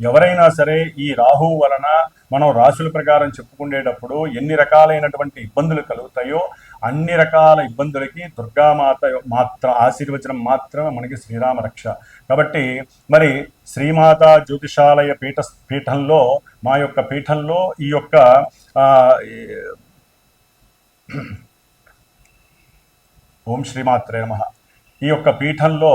ఎవరైనా సరే ఈ రాహువు వలన మనం రాశుల ప్రకారం చెప్పుకునేటప్పుడు ఎన్ని రకాలైనటువంటి ఇబ్బందులు కలుగుతాయో అన్ని రకాల ఇబ్బందులకి దుర్గామాత మాత్ర ఆశీర్వచనం మాత్రమే మనకి శ్రీరామ రక్ష. కాబట్టి మరి శ్రీమాత జ్యోతిషాలయ పీఠ పీఠంలో మా యొక్క పీఠంలో ఈ యొక్క ఓం శ్రీమాత్రే నమ. ఈ యొక్క పీఠంలో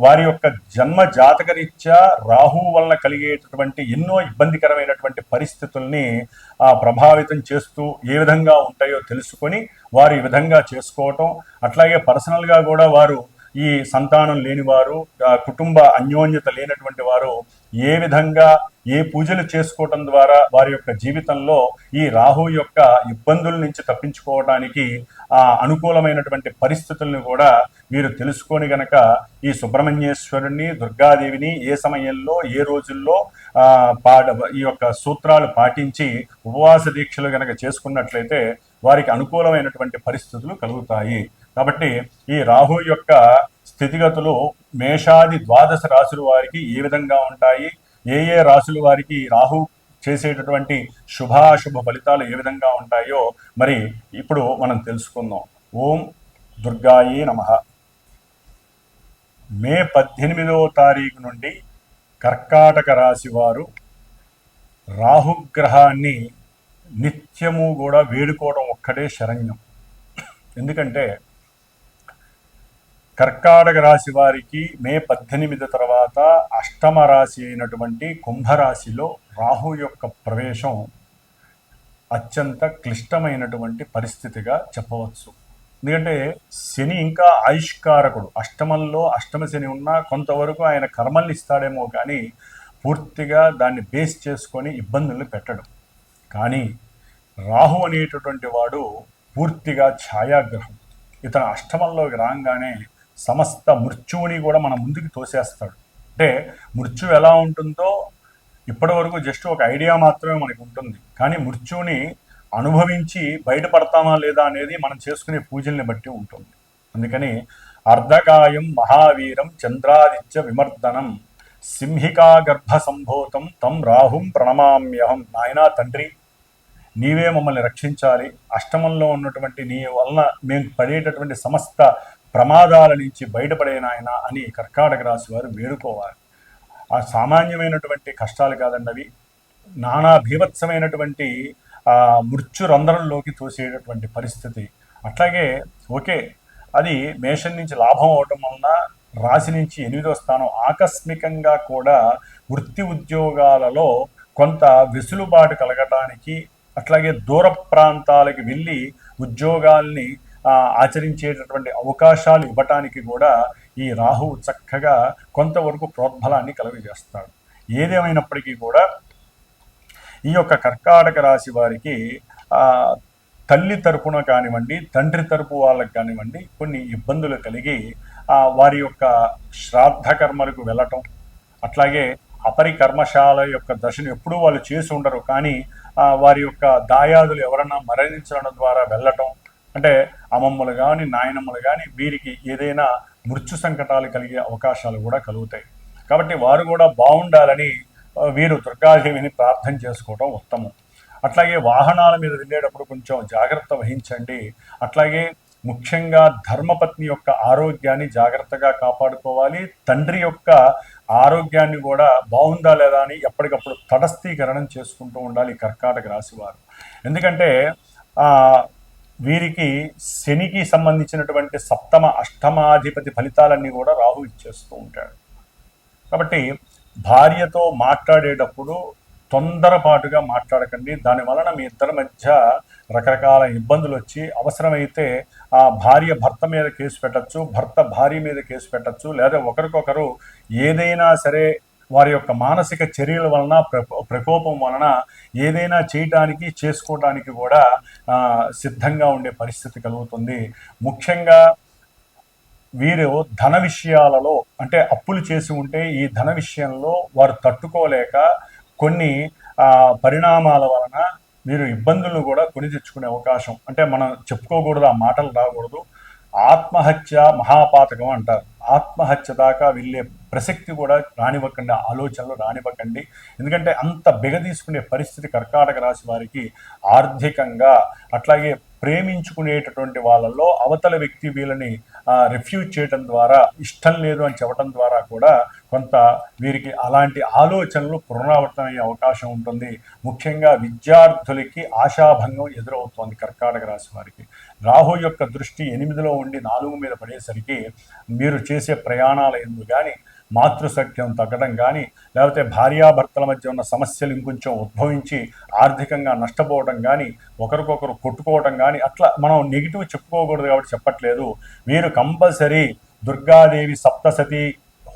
వారి యొక్క జన్మ జాతకరీత్యా రాహు వలన కలిగేటటువంటి ఎన్నో ఇబ్బందికరమైనటువంటి పరిస్థితుల్ని ప్రభావితం చేస్తూ ఏ విధంగా ఉంటాయో తెలుసుకొని వారు ఈ విధంగా చేసుకోవటం అట్లాగే పర్సనల్గా కూడా వారు ఈ సంతానం లేనివారు కుటుంబ అన్యోన్యత లేనటువంటి వారు ఏ విధంగా ఏ పూజలు చేసుకోవటం ద్వారా వారి యొక్క జీవితంలో ఈ రాహు యొక్క ఇబ్బందుల నుంచి తప్పించుకోవడానికి ఆ అనుకూలమైనటువంటి పరిస్థితులను కూడా మీరు తెలుసుకొని గనక ఈ సుబ్రహ్మణ్యేశ్వరుని దుర్గాదేవిని ఏ సమయంలో ఏ రోజుల్లో పాడ ఈ యొక్క సూత్రాలు పాటించి ఉపవాస దీక్షలు గనక చేసుకున్నట్లయితే వారికి అనుకూలమైనటువంటి పరిస్థితులు కలుగుతాయి. కాబట్టి ఈ రాహు యొక్క స్థితిగతులు మేషాది ద్వాదశ రాశుల వారికి ఏ విధంగా ఉంటాయి? ఏ ఏ రాశుల వారికి రాహు చేసేటటువంటి శుభాశుభ ఫలితాలు ఏ విధంగా ఉంటాయో మరి ఇప్పుడు మనం తెలుసుకుందాం. ఓం దుర్గాయే నమ. మే పద్దెనిమిదవ తారీఖు నుండి కర్కాటక రాశి వారు రాహుగ్రహాన్ని నిత్యము కూడా వేడుకోవడం ఒక్కటే శరణ్యం. ఎందుకంటే కర్కాటక రాశి వారికి మే పద్దెనిమిది తర్వాత అష్టమ రాశి అయినటువంటి కుంభరాశిలో రాహు యొక్క ప్రవేశం అత్యంత క్లిష్టమైనటువంటి పరిస్థితిగా చెప్పవచ్చు. ఎందుకంటే శని ఇంకా ఆయుష్కారకుడు. అష్టమంలో అష్టమ శని ఉన్నా కొంతవరకు ఆయన కర్మల్ని ఇస్తాడేమో కానీ పూర్తిగా దాన్ని బేస్ చేసుకొని ఇబ్బందులు పెట్టడం. కానీ రాహు అనేటటువంటి వాడు పూర్తిగా ఛాయాగ్రహం. ఇతను అష్టమంలోకి రాగానే సమస్త మృత్యువుని కూడా మన ముందుకు తోసేస్తాడు. అంటే మృత్యు ఎలా ఉంటుందో ఇప్పటివరకు జస్ట్ ఒక ఐడియా మాత్రమే మనకు ఉంటుంది. కానీ మృత్యువుని అనుభవించి బయటపడతామా లేదా అనేది మనం చేసుకునే పూజల్ని బట్టి ఉంటుంది. అందుకని అర్ధకాయం మహావీరం చంద్రాదిత్య విమర్దనం సింహికా గర్భ సంభూతం తం రాహుం ప్రణమామ్యహం. నాయనా తండ్రి నీవే మమ్మల్ని రక్షించాలి. అష్టమంలో ఉన్నటువంటి నీ వలన మేము పడేటటువంటి సమస్త ప్రమాదాల నుంచి బయటపడేనాయన అని కర్కాటక రాశి వారు వేడుకోవాలి. ఆ సామాన్యమైనటువంటి కష్టాలు కాదండి అవి. నానా భీభత్సమైనటువంటి ఆ మృత్యు రంధ్రంలోకి తోసేటటువంటి పరిస్థితి. అట్లాగే ఓకే అది మేషం నుంచి లాభం అవటం వలన రాశి నుంచి ఎనిమిదో స్థానం ఆకస్మికంగా కూడా వృత్తి ఉద్యోగాలలో కొంత వెసులుబాటు కలగటానికి అట్లాగే దూర ప్రాంతాలకు వెళ్ళి ఉద్యోగాల్ని ఆచరించేటటువంటి అవకాశాలు ఇవ్వటానికి కూడా ఈ రాహువు చక్కగా కొంతవరకు ప్రోద్బలాన్ని కలుగజేస్తాడు. ఏదేమైనప్పటికీ కూడా ఈ యొక్క కర్కాటక రాశి వారికి తల్లి తరపున కానివ్వండి తండ్రి తరపు వాళ్ళకి కానివ్వండి కొన్ని ఇబ్బందులు కలిగి వారి యొక్క శ్రాద్ధ కర్మలకు వెళ్ళటం అట్లాగే అపరి కర్మశాల యొక్క దశను ఎప్పుడూ వాళ్ళు చేసి ఉండరు. కానీ వారి యొక్క దాయాదులు ఎవరన్నా మరణించడం ద్వారా వెళ్ళటం అంటే అమ్మమ్మలు కానీ నాయనమ్మలు కానీ వీరికి ఏదైనా మృత్యు సంకటాలు కలిగే అవకాశాలు కూడా కలుగుతాయి. కాబట్టి వారు కూడా బాగుండాలని వీరు దుర్గాదేవిని ప్రార్థన చేసుకోవడం ఉత్తమం. అట్లాగే వాహనాల మీద వెళ్ళేటప్పుడు కొంచెం జాగ్రత్త వహించండి. అట్లాగే ముఖ్యంగా ధర్మపత్ని యొక్క ఆరోగ్యాన్ని జాగ్రత్తగా కాపాడుకోవాలి. తండ్రి యొక్క ఆరోగ్యాన్ని కూడా బాగుందా లేదా అని ఎప్పటికప్పుడు తటస్థీకరణం చేసుకుంటూ ఉండాలి కర్కాటక రాశివారు ఎందుకంటే వీరికి శనికి సంబంధించినటువంటి సప్తమ అష్టమాధిపతి ఫలితాలన్నీ కూడా రాహు ఇచ్చేస్తూ ఉంటాడు. కాబట్టి భార్యతో మాట్లాడేటప్పుడు తొందరపాటుగా మాట్లాడకండి. దాని వలన మీ ఇద్దరి మధ్య రకరకాల ఇబ్బందులు వచ్చి అవసరమైతే ఆ భార్య భర్త మీద కేసు పెట్టచ్చు భర్త భార్య మీద కేసు పెట్టచ్చు లేదా ఒకరికొకరు ఏదైనా సరే వారి యొక్క మానసిక చర్యల వలన ప్రకో- ప్రకోపం వలన ఏదైనా చేయటానికి చేసుకోవడానికి కూడా సిద్ధంగా ఉండే పరిస్థితి కలుగుతుంది. ముఖ్యంగా వీరు ధన విషయాలలో అంటే అప్పులు చేసి ఉంటే ఈ ధన విషయంలో వారు తట్టుకోలేక కొన్ని పరిణామాల వలన వీరు ఇబ్బందులను కూడా కొని తెచ్చుకునే అవకాశం. అంటే మనం చెప్పుకోకూడదు ఆ మాటలు రాకూడదు. ఆత్మహత్య మహాపాతకం అంటారు. ఆత్మహత్య దాకా వెళ్ళే ప్రసక్తి కూడా రానివ్వకండి ఆలోచనలు రానివ్వకండి. ఎందుకంటే అంత బెగదీసుకునే పరిస్థితి కర్కాటక రాశి వారికి ఆర్థికంగా అట్లాగే ప్రేమించుకునేటటువంటి వాళ్ళల్లో అవతల వ్యక్తి వీళ్ళని రిఫ్యూజ్ చేయడం ద్వారా ఇష్టం లేదు అని చెప్పడం ద్వారా కూడా కొంత వీరికి అలాంటి ఆలోచనలు పునరావృతమయ్యే అవకాశం ఉంటుంది. ముఖ్యంగా విద్యార్థులకి ఆశాభంగం ఎదురవుతోంది కర్కాటక రాశి వారికి. రాహు యొక్క దృష్టి ఎనిమిదిలో ఉండి నాలుగు మీద పడేసరికి మీరు చేసే ప్రయాణాల ఎందు కానీ మాతృసఖ్యం తగ్గడం కానీ లేకపోతే భార్యాభర్తల మధ్య ఉన్న సమస్యలు ఇంకొంచెం ఉద్భవించి ఆర్థికంగా నష్టపోవడం కానీ ఒకరికొకరు కొట్టుకోవడం కానీ అట్లా మనం నెగిటివ్ చెప్పుకోకూడదు కాబట్టి చెప్పట్లేదు. మీరు కంపల్సరీ దుర్గాదేవి సప్తసతి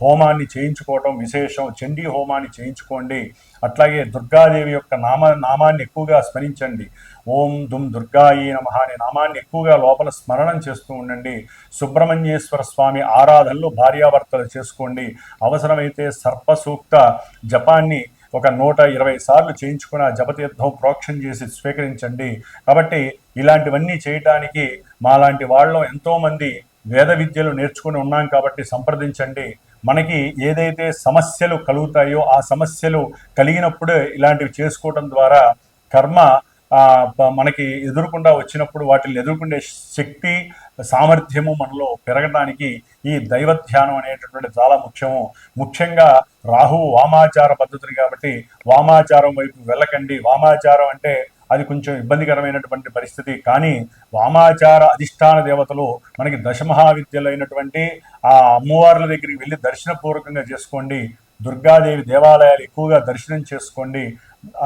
హోమాన్ని చేయించుకోవడం విశేషం. చండీ హోమాన్ని చేయించుకోండి. అట్లాగే దుర్గాదేవి యొక్క నామ నామాన్ని ఎక్కువగా స్మరించండి. ఓం దుమ్ దుర్గాయి నమ అనే నామాన్ని ఎక్కువగా లోపల స్మరణం చేస్తూ ఉండండి. సుబ్రహ్మణ్యేశ్వర స్వామి ఆరాధనలు భార్యాభర్తలు చేసుకోండి. అవసరమైతే సర్పసూక్త జపాన్ని ఒక నూట ఇరవై సార్లు చేయించుకున్న జపతీర్థం ప్రోక్షణ చేసి స్వీకరించండి. కాబట్టి ఇలాంటివన్నీ చేయటానికి మాలాంటి వాళ్ళం ఎంతోమంది వేద విద్యలు నేర్చుకుని ఉన్నాం కాబట్టి సంప్రదించండి. మనకి ఏదైతే సమస్యలు కలుగుతాయో ఆ సమస్యలు కలిగినప్పుడే ఇలాంటివి చేసుకోవడం ద్వారా కర్మ మనకి ఎదురుకుండా వచ్చినప్పుడు వాటిని ఎదుర్కొనే శక్తి సామర్థ్యము మనలో పెరగడానికి ఈ దైవ ధ్యానం అనేటటువంటి చాలా ముఖ్యము. ముఖ్యంగా రాహు వామాచార పద్ధతులు కాబట్టి వామాచారం వైపు వెళ్ళకండి. వామాచారం అంటే అది కొంచెం ఇబ్బందికరమైనటువంటి పరిస్థితి. కానీ వామాచార అధిష్టాన దేవతలు మనకి దశమహావిద్యలైనటువంటి ఆ అమ్మవార్ల దగ్గరికి వెళ్ళి దర్శనపూర్వకంగా చేసుకోండి. దుర్గాదేవి దేవాలయాలు ఎక్కువగా దర్శనం చేసుకోండి.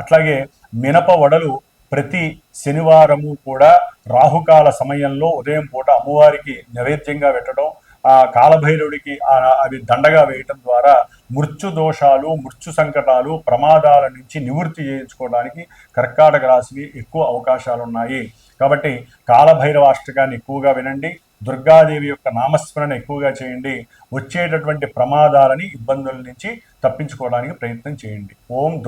అట్లాగే మినప వడలు ప్రతి శనివారము కూడా రాహుకాల సమయంలో ఉదయం పూట అమ్మవారికి నైవేద్యంగా పెట్టడం ఆ కాలభైరవుడికి అవి దండగా వేయటం ద్వారా మృత్యు దోషాలు మృత్యు సంకటాలు ప్రమాదాల నుంచి నివృత్తి చేయించుకోవడానికి కర్కాటక రాశికి ఎక్కువ అవకాశాలు ఉన్నాయి కాబట్టి కాలభైరవ అష్టకాన్ని ఎక్కువగా వినండి. దుర్గాదేవి యొక్క నామస్మరణ ఎక్కువగా చేయండి. వచ్చేటటువంటి ప్రమాదాలని ఇబ్బందుల నుంచి తప్పించుకోవడానికి ప్రయత్నం చేయండి. ఓం